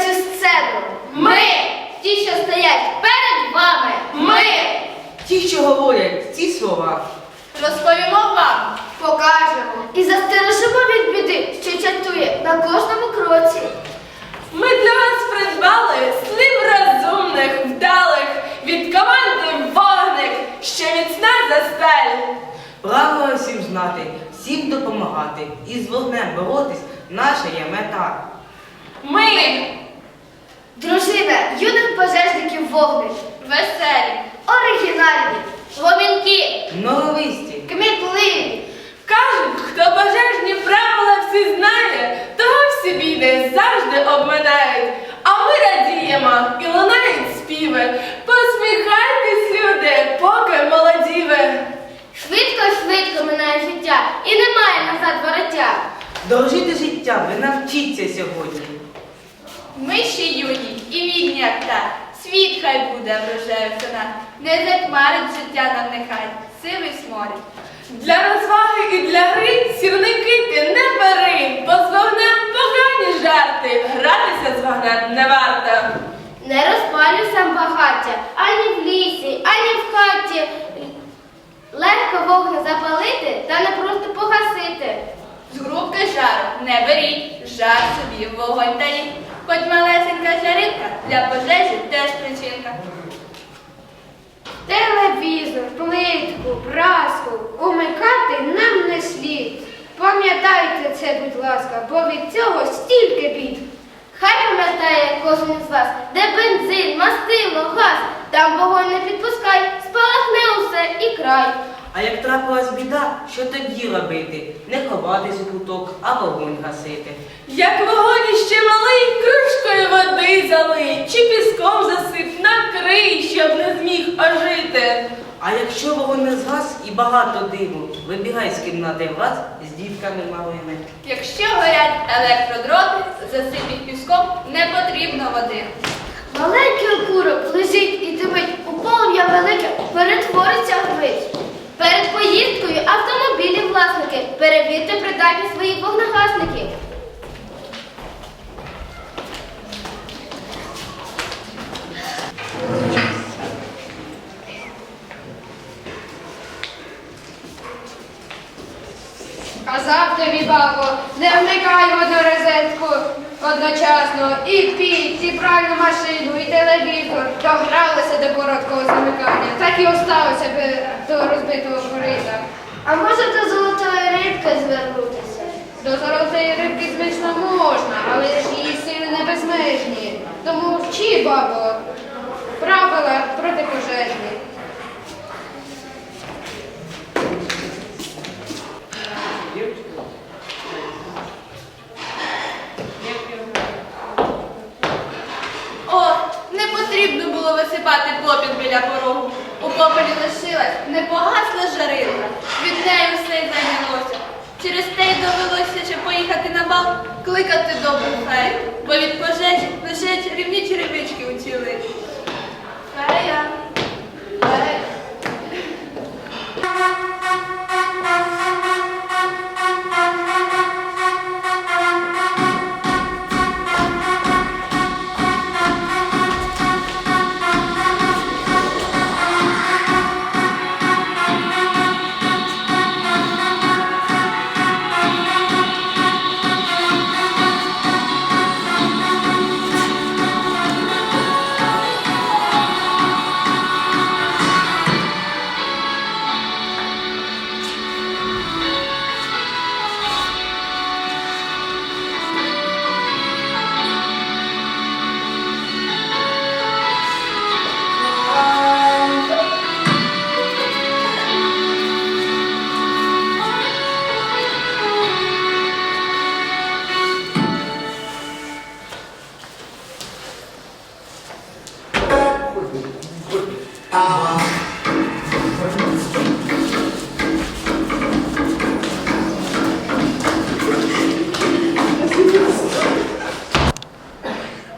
цю сцену. Ми, ті, що стоять перед вами, ми, ті, що говорять ці слова, розповімо вам, покажемо і застережимо від біди, що чатує на кожному кроці. Ми для вас придбали слів розумних, вдалих, від команди вогник, що міцна застель. Благо усім знати, всім допомагати і з вогнем боротись наша є мета. Ми Дружина юних пожежників вогник. веселі, Оригінальні, гомінки, Норовисті, кмітливі. кажуть, хто пожежні правила всі знає, того всі біди завжди обминають. А ми радіємо і лунають співи. Посміхайтесь, люди, поки молоді ви. Швидко-швидко минає життя і немає назад вороття. дорожити життя, ви навчіться сьогодні. Ми ще юні і вільні, як та. Світ хай буде врожаю сина. Не затьмарить життя нам нехай, сивий сморід. Для розваги і для гри сірники ти не бери, бо з вогнем погані жарти. Гратися з вогнем не варто. Не розпалюй сам багаття ані в лісі, ані в хаті. Легко вогне запалити та не просто погасити. З грубки жару не беріть, жар собі в вогонь таїть. Хоч малесенька жаринка для пожежі теж причинка. Телевізор, плитку, праску умикати нам не слід. Пам'ятайте це, будь ласка, бо від цього стільки бід. Хай пам'ятає кожен із вас, де бензин, мастило, газ, там вогонь не підпускай, спалахне усе і край. А як трапилась біда, що тоді робити? Не ховатись у куток, а вогонь гасити. Як вогонь іще малий, кружкою води залий, чи піском засип, накрий, щоб не зміг ожити. А якщо вогонь не згас і багато диму, вибігай з кімнати враз з дітками малими. Якщо горять електродроти, засипіть піском, не потрібно води. Маленький окурок лежить і димить, у полум'я перевірте придатність своїх вогнегасників. Казав тобі, бабо, не вмикай одну розетку одночасно і піч, і пральну машину, і телевізор. Догралися до короткого замикання, так і осталося до розбитого корита. А може до золотої рибки звернутися? До золотої рибки звично можна, але ж її сили не безмежні. Тому вчи, бабо, правила протипожежні. О, не потрібно було висипати попіл біля порогу. Попелі лишилась непогасла жарилка. Від неї все й зайнялося. Через те й довелося ще поїхати на бал, кликати добру фею, бо від пожежі лише рівні черевички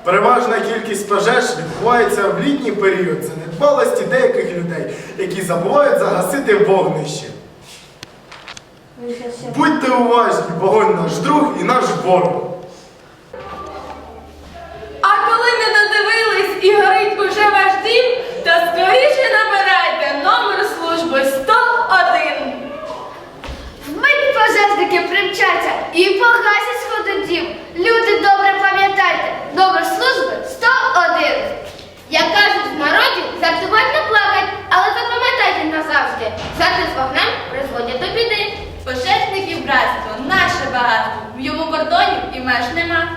Переважна кількість пожеж відбувається в літній період за недбалості деяких людей, які забувають загасити вогнище. Будьте уважні, вогонь наш друг і наш ворог. Меж нема.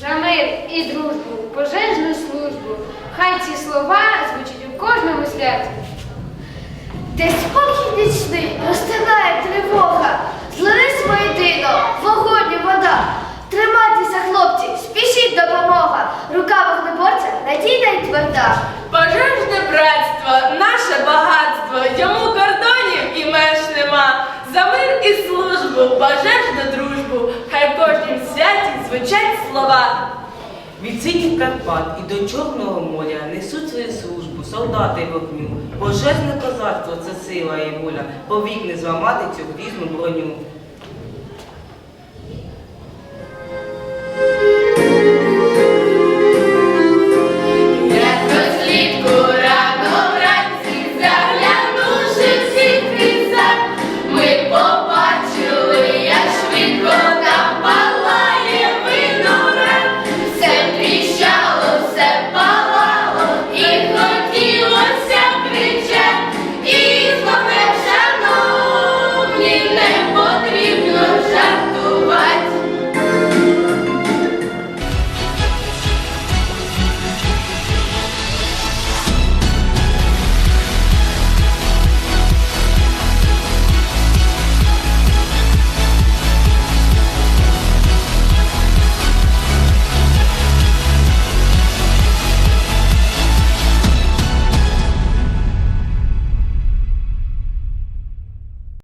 За мир і дружбу, пожежну службу. Хай ці слова звучать у кожному святі. Де спокій нічний розтинає тривога, злились воєдино, вогонь і вода. Тримайтеся, хлопці, спішіть допомога. Рука вогнеборця надійна й тверда. Пожежне братство, наше багатство, йому кордонів і меж нема. За мир і службу, пожежну дружбу, хай в кожнім святі звучать слова. Від синіх Карпат і до Чорного моря несуть свою службу, солдати вогню. божезне козацтво це сила і воля, повік не зламати цю грізну броню.